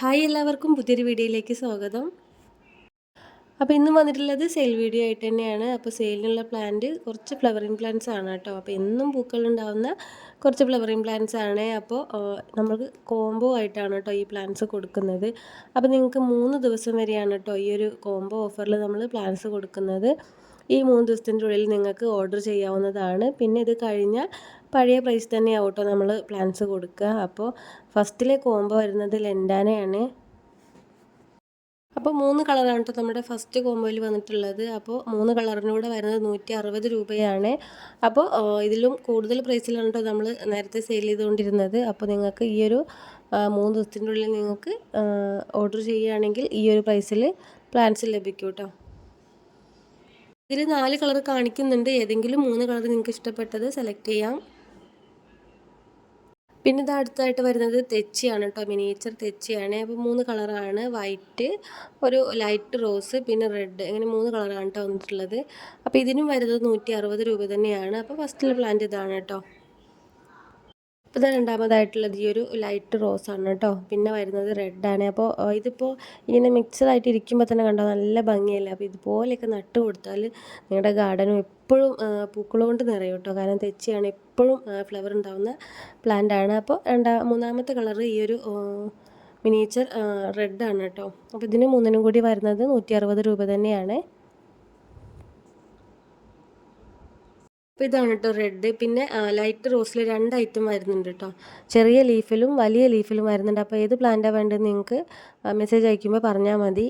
Hi എല്ലാവർക്കും പുതിയൊരു വീഡിയോയിലേക്ക് സ്വാഗതം. അപ്പോൾ ഇന്ന് വന്നിട്ടുള്ളത് സെയിൽ വീഡിയോ ആയിട്ട് തന്നെയാണ്. അപ്പോൾ സെയിലിനുള്ള പ്ലാന്റ് കുറച്ച് ഫ്ലവറിങ് പ്ലാന്റ്സ് ആണ് കേട്ടോ. അപ്പോൾ എന്നും പൂക്കൾ പൂക്കളുണ്ടാവുന്ന കുറച്ച് ഫ്ലവറിങ് പ്ലാന്റ്സ് ആണ്. അപ്പോൾ നമുക്ക് കോംബോ ആയിട്ടാണ് കേട്ടോ ഈ പ്ലാന്റ്സ് കൊടുക്കുന്നത്. അപ്പോൾ നിങ്ങൾക്ക് മൂന്ന് ദിവസം വരെയാണ് കേട്ടോ ഈ ഒരു കോംബോ ഓഫറിൽ നമ്മൾ പ്ലാന്റ്സ് കൊടുക്കുന്നത്. ഈ മൂന്ന് ദിവസത്തിന്റെ ഉള്ളിൽ നിങ്ങൾക്ക് ഓർഡർ ചെയ്യാവുന്നതാണ്. പിന്നെ ഇത് കഴിഞ്ഞാൽ പഴയ പ്രൈസ് തന്നെ ആവട്ടോ നമ്മൾ പ്ലാൻസ് കൊടുക്കുക. അപ്പോൾ ഫസ്റ്റിലെ കോംബോ വരുന്നത് ലെൻഡാനയാണ് അപ്പോൾ മൂന്ന് കളറാണ് കേട്ടോ നമ്മുടെ ഫസ്റ്റ് കോംബോയിൽ വന്നിട്ടുള്ളത്. അപ്പോൾ മൂന്ന് കളറിനൂടെ വരുന്നത് നൂറ്റി അറുപത് രൂപയാണ് അപ്പോൾ ഇതിലും കൂടുതൽ പ്രൈസിലാണ് കേട്ടോ നമ്മൾ നേരത്തെ സെയിൽ ചെയ്തുകൊണ്ടിരുന്നത്. അപ്പോൾ നിങ്ങൾക്ക് ഈ ഒരു മൂന്ന് ദിവസത്തിന്റെ ഉള്ളിൽ നിങ്ങൾക്ക് ഓർഡർ ചെയ്യുകയാണെങ്കിൽ ഈ ഒരു പ്രൈസിൽ പ്ലാൻസ് ലഭിക്കും കേട്ടോ ഇതിൽ നാല് കളർ കാണിക്കുന്നുണ്ട്. ഏതെങ്കിലും മൂന്ന് കളർ നിങ്ങൾക്ക് ഇഷ്ടപ്പെട്ടത് സെലക്ട് ചെയ്യാം. പിന്നെ ഇത് അടുത്തായിട്ട് വരുന്നത് തെച്ചിയാണ് കേട്ടോ മിനിയേച്ചർ തെച്ചിയാണ്. അപ്പോൾ മൂന്ന് കളറാണ് വൈറ്റ് ഒരു ലൈറ്റ് റോസ് പിന്നെ റെഡ് ഇങ്ങനെ മൂന്ന് കളറാണ് കേട്ടോ വന്നിട്ടുള്ളത്. അപ്പോൾ ഇതിനും വരുന്നത് നൂറ്റി അറുപത് രൂപ തന്നെയാണ്. അപ്പോൾ ഫസ്റ്റിലെ പ്ലാന്റ് ഇതാണ് കേട്ടോ ഇപ്പോൾ രണ്ടാമതായിട്ടുള്ളത് ഈ ഒരു ലൈറ്റ് റോസ് ആണ് കേട്ടോ. പിന്നെ വരുന്നത് റെഡാണ് അപ്പോൾ ഇതിപ്പോൾ ഇങ്ങനെ മിക്സഡായിട്ട് ഇരിക്കുമ്പോൾ തന്നെ കണ്ടോ നല്ല ഭംഗിയല്ലേ? അപ്പോൾ ഇതുപോലെയൊക്കെ നട്ട് കൊടുത്താൽ നിങ്ങളുടെ ഗാർഡനും എപ്പോഴും പൂക്കൾ കൊണ്ട് നിറയും കേട്ടോ. കാരണം തെച്ചിയാണ് എപ്പോഴും ഫ്ലവർ ഉണ്ടാവുന്ന പ്ലാന്റ് ആണ്. അപ്പോൾ രണ്ടാ മൂന്നാമത്തെ കളർ ഈ ഒരു മിനിയേച്ചർ റെഡാണ് കേട്ടോ. അപ്പോൾ ഇതിന് മൂന്നിനും കൂടി വരുന്നത് നൂറ്റി അറുപത് രൂപ തന്നെയാണ്. അപ്പോൾ ഇതാണ് കേട്ടോ റെഡ് പിന്നെ ലൈറ്റ് റോസിൽ രണ്ട് ഐറ്റം വരുന്നുണ്ട് കേട്ടോ. ചെറിയ ലീഫിലും വലിയ ലീഫിലും വരുന്നുണ്ട്. അപ്പോൾ ഏത് പ്ലാന്റാണ് വേണ്ടത് നിങ്ങൾക്ക് മെസ്സേജ് അയക്കുമ്പോൾ പറഞ്ഞാൽ മതി.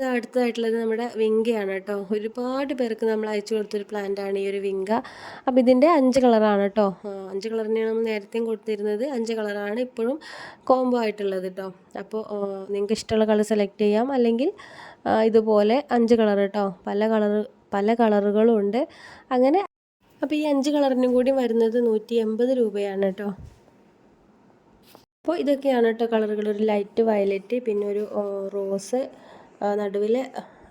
അടുത്തതായിട്ടുള്ളത് നമ്മുടെ വിങ്കയാണ് കേട്ടോ. ഒരുപാട് പേർക്ക് നമ്മൾ അയച്ചു കൊടുത്തൊരു പ്ലാന്റാണ് ഈ ഒരു വിങ്ക. അപ്പോൾ ഇതിന്റെ അഞ്ച് കളറാണ് കേട്ടോ. അഞ്ച് കളറിനെയാണ് നമ്മൾ നേരത്തെയും കൊടുത്തിരുന്നത്. അഞ്ച് കളറാണ് ഇപ്പോഴും കോംബോ ആയിട്ടുള്ളത് കേട്ടോ. അപ്പോൾ നിങ്ങൾക്ക് ഇഷ്ടമുള്ള കളർ സെലക്ട് ചെയ്യാം. അല്ലെങ്കിൽ ഇതുപോലെ അഞ്ച് കളർ കേട്ടോ. പല കളർ പല കളറുകളും ഉണ്ട് അങ്ങനെ അപ്പോൾ ഈ അഞ്ച് കളറിനും കൂടി വരുന്നത് നൂറ്റി എൺപത് രൂപയാണ് കേട്ടോ അപ്പോൾ ഇതൊക്കെയാണ് കേട്ടോ കളറുകൾ. ഒരു ലൈറ്റ് വയലറ്റ് പിന്നെ ഒരു റോസ് നടുവിൽ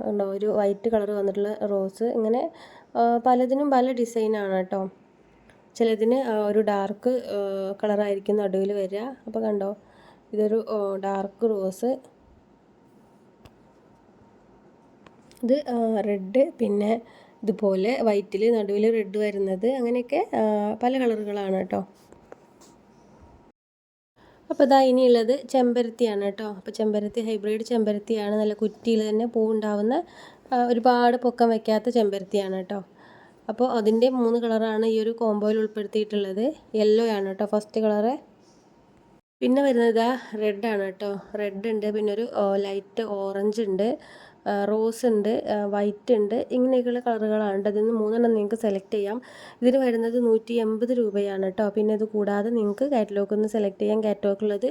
ഉണ്ടോ ഒരു വൈറ്റ് കളർ വന്നിട്ടുള്ള റോസ് ഇങ്ങനെ പലതിനും പല ഡിസൈനാണ് കേട്ടോ ചിലതിന് ഒരു ഡാർക്ക് കളറായിരിക്കും നടുവിൽ വരിക. അപ്പോൾ കണ്ടോ ഇതൊരു ഡാർക്ക് റോസ് ഇത് റെഡ് പിന്നെ ഇതുപോലെ വൈറ്റിൽ നടുവിൽ റെഡ് വരുന്നത്. അങ്ങനെയൊക്കെ പല കളറുകളാണ് കേട്ടോ. അപ്പോൾ ഇതാ ഇനിയുള്ളത് ചെമ്പരത്തിയാണ് കേട്ടോ. അപ്പോൾ ചെമ്പരത്തി ഹൈബ്രിഡ് ചെമ്പരത്തിയാണ്. നല്ല കുറ്റിയിൽ തന്നെ പൂവുണ്ടാവുന്ന ഒരുപാട് പൊക്കം വയ്ക്കാത്ത ചെമ്പരത്തിയാണ് കേട്ടോ. അപ്പോൾ അതിന്റെ മൂന്ന് കളറാണ് ഈ ഒരു കോമ്പോയിൽ ഉൾപ്പെടുത്തിയിട്ടുള്ളത്. യെല്ലോ ആണ് കേട്ടോ ഫസ്റ്റ് കളറ്. പിന്നെ വരുന്നത് ഇതാ റെഡാണ് കേട്ടോ. റെഡ് ഉണ്ട് പിന്നെ ഒരു ലൈറ്റ് ഓറഞ്ച് ഉണ്ട് റോസ് ഉണ്ട് വൈറ്റ് ഉണ്ട് ഇങ്ങനെയൊക്കെയുള്ള കളറുകളാണ് അതിൽ നിന്ന് മൂന്നെണ്ണം നിങ്ങൾക്ക് സെലക്ട് ചെയ്യാം. ഇതിന് വരുന്നത് നൂറ്റി എൺപത് രൂപയാണ് കേട്ടോ. പിന്നെ ഇത് കൂടാതെ നിങ്ങൾക്ക് കാറ്റലോഗ് നിന്ന് സെലക്ട് ചെയ്യാം കാറ്റലോഗ് ഉള്ളത്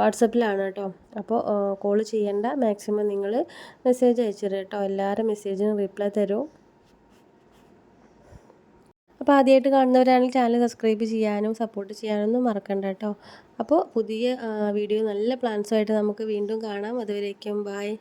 വാട്സപ്പിലാണ് കേട്ടോ. അപ്പോൾ കോൾ ചെയ്യേണ്ട. മാക്സിമം നിങ്ങൾ മെസ്സേജ് അയച്ചിട്ട് കേട്ടോ. എല്ലാവരും മെസ്സേജിന് റിപ്ലൈ തരും. അപ്പോൾ ആദ്യമായിട്ട് കാണുന്നവരാണെങ്കിൽ ചാനൽ സബ്സ്ക്രൈബ് ചെയ്യാനും സപ്പോർട്ട് ചെയ്യാനൊന്നും മറക്കണ്ട കേട്ടോ. അപ്പോൾ പുതിയ വീഡിയോ നല്ല പ്ലാൻസുമായിട്ട് നമുക്ക് വീണ്ടും കാണാം. അതുവരേക്കും ബായ്